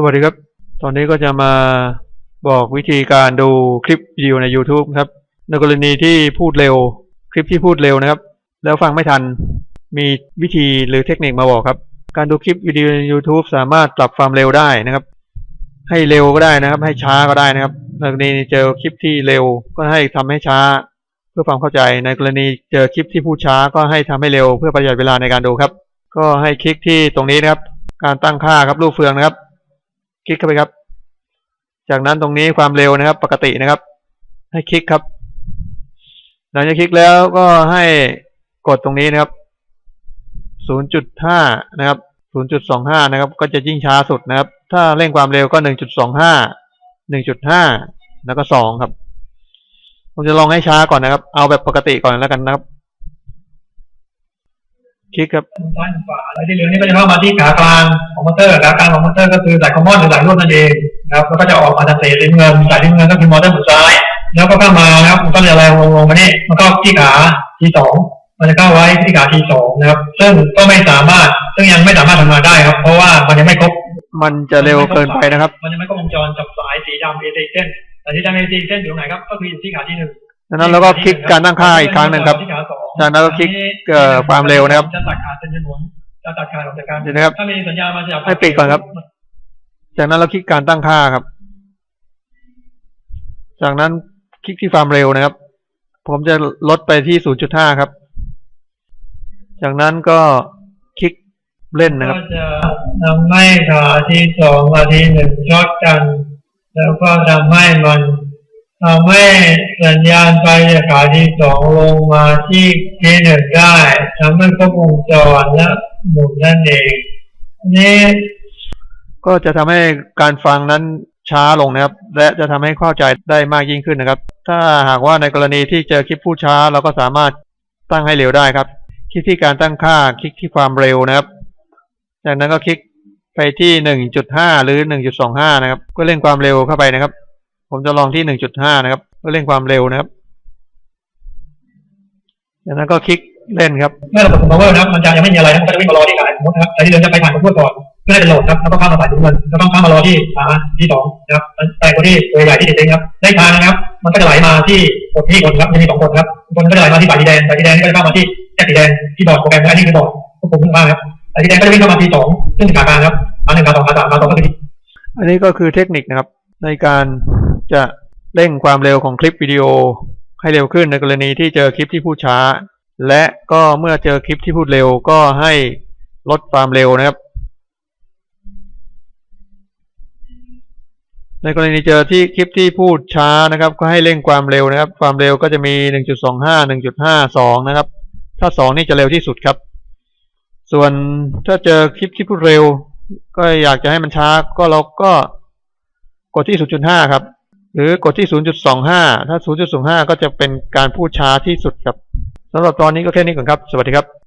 สวัสดีครับ ตอนนี้ก็จะมาบอกวิธีการดูคลิปวิดีโอใน YouTube ครับในกรณีที่พูดเร็ว คลิปที่พูดเร็วนะครับ แล้วฟังไม่ทัน มีวิธีหรือเทคนิคมาบอกครับ การดูคลิปวิดีโอใน YouTube สามารถปรับความเร็วได้นะครับ ให้เร็วก็ได้นะครับ ให้ช้าก็ได้นะครับ ในกรณีเจอคลิปที่เร็วก็ให้ทำให้ช้า เพื่อความเข้าใจ ในกรณีเจอคลิปที่พูดช้าก็ให้ทำให้เร็วเพื่อประหยัดเวลาในการดูครับ ก็ให้คลิกที่ตรงนี้นะครับ การตั้งค่าครับรูปเฟืองนะครับ คลิกเข้าไปครับ จากนั้นตรงนี้ความเร็วนะครับ ปกตินะครับ ให้คลิกครับ หลังจากคลิกแล้วก็ให้กดตรงนี้นะครับ 0.5 นะครับ 0.25 นะครับ ก็จะยิ่งช้าสุดนะครับ ถ้าเร่งความเร็วก็ 1.25 1.5 แล้วก็ 2 ครับ ผมจะลองให้ช้าก่อนนะครับ เอาแบบปกติก่อนแล้วกันนะครับ คลิกครับมุมซ้ายมุมขวาแล้วที่เหลือนี่ก็จะเข้ามาที่ขากลางของมอเตอร์ขากลางของมอเตอร์ก็คือสายคอมมอนหรือสายรวดนั่นเองนะครับแล้วก็จะออกมาจากเศษสีน้ำเงินสายสีน้ำเงินก็คือมอเตอร์หมุนซ้าย แล้วก็เข้ามานะครับมันก็จะแรงลงลงมานี่มันก็ที่ขาทีสองมันจะเข้าไว้ที่ขาทีสองนะครับ ซึ่งก็ไม่สามารถซึ่งยังไม่สามารถทำงานได้ครับ เพราะว่ามันยังไม่ครบมันจะเร็วเกินไปนะครับ มันยังไม่ครบวงจรจับสายสีดำเอเซเส้นแต่สีดำเอเซเส้นอยู่ตรงไหนครับก็คืออยู่ที่ขาที่หนึ่ง ดังนั้นเราก็คลิกการตั้งค่าอีกครั้งหนึ่งครับที่ขาสองจากนั้นก็คลิกเอ่อความเร็วนะครับจะตัดขาดเป็นจำนวนจะตัดขาดออกจากการเดี๋ยวนะครับถ้ามีสัญญาณมาจะให้ปิดก่อนครับ จากนั้นเราคลิกการตั้งค่าครับ จากนั้นคลิกที่ความเร็วนะครับ ผมจะลดไปที่ 0.5 ครับ จากนั้นก็คลิกเล่นนะครับ ก็จะทำให้ขาที่สองขาที่หนึ่งช็อตกัน แล้วก็ทำให้มัน ทำให้สัญญาณไปจากขาที่สองลงมาที่ที่หนึ่งได้ทำให้ครบวงจรและหมุนนั่นเองนนี้ก็จะทำให้การฟังนั้นช้าลงนะครับ และจะทำให้เข้าใจได้มากยิ่งขึ้นนะครับ ถ้าหากว่าในกรณีที่เจอคลิปพูดช้าเราก็สามารถตั้งให้เร็วได้ครับ คลิกที่การตั้งค่าคลิกที่ความเร็วนะครับ จากนั้นก็คลิกไปที่ 1.5 หรือ 1.25 นะครับ ก็เร่งความเร็วเข้าไปนะครับ ผมจะลองที่ 1.5 นะครับก็เร่งความเร็วนะครับจากนั้นก็คลิกเล่นครับเมื่อเรากดปุ่ม power นะครับมันจะยังไม่มีอะไรนะมันก็จะวิ่งมารอที่สายสมมตินะครับสายที่เดินจะไปผ่านตัวพูดก่อนเพื่อให้เป็นโหลดครับแล้วก็ข้ามมาสายถุงเงินแล้วก็ข้ามมารอที่ขาที่สองนะครับแต่คนที่ตัวใหญ่ที่ติดเองครับได้ทางนะครับ มันก็จะไหลมาที่กดที่กดครับจะมีสองกดครับคนก็จะไหลมาที่สายสีแดงสายสีแดงก็จะเข้ามาที่แค่สีแดงที่บอร์ดโปรแกรมและอันนี้คือบอร์ดควบคุมข้างล่างครับสายสีแดงก็จะวิ่งเข้ามาที่สองซึ่งขากลางครับขาหนึ่งขาสองขาสามขาสองก็คือที่อันนี้ก็คือเทคนิคนะครับในการ จะเร่งความเร็วของคลิปวิดีโอ ให้เร็วขึ้นในกรณีที่เจอคลิปที่พูดช้า และก็เมื่อเจอคลิปที่พูดเร็วก็ให้ลดความเร็วนะครับ ในกรณีเจอที่คลิปที่พูดช้านะครับ ก็ให้เร่งความเร็วนะครับ ความเร็วก็จะมี 1.25 1.52 นะครับ ถ้า 2 นี่จะเร็วที่สุดครับ ส่วนถ้าเจอคลิปที่พูดเร็ว ก็อยากจะให้มันช้าก็เราก็กดที่ 0.5 ครับ หรือกดที่ 0.25 ถ้า 0.25 ก็จะเป็นการพูดช้าที่สุดครับสำหรับตอนนี้ก็แค่นี้ก่อนครับ สวัสดีครับ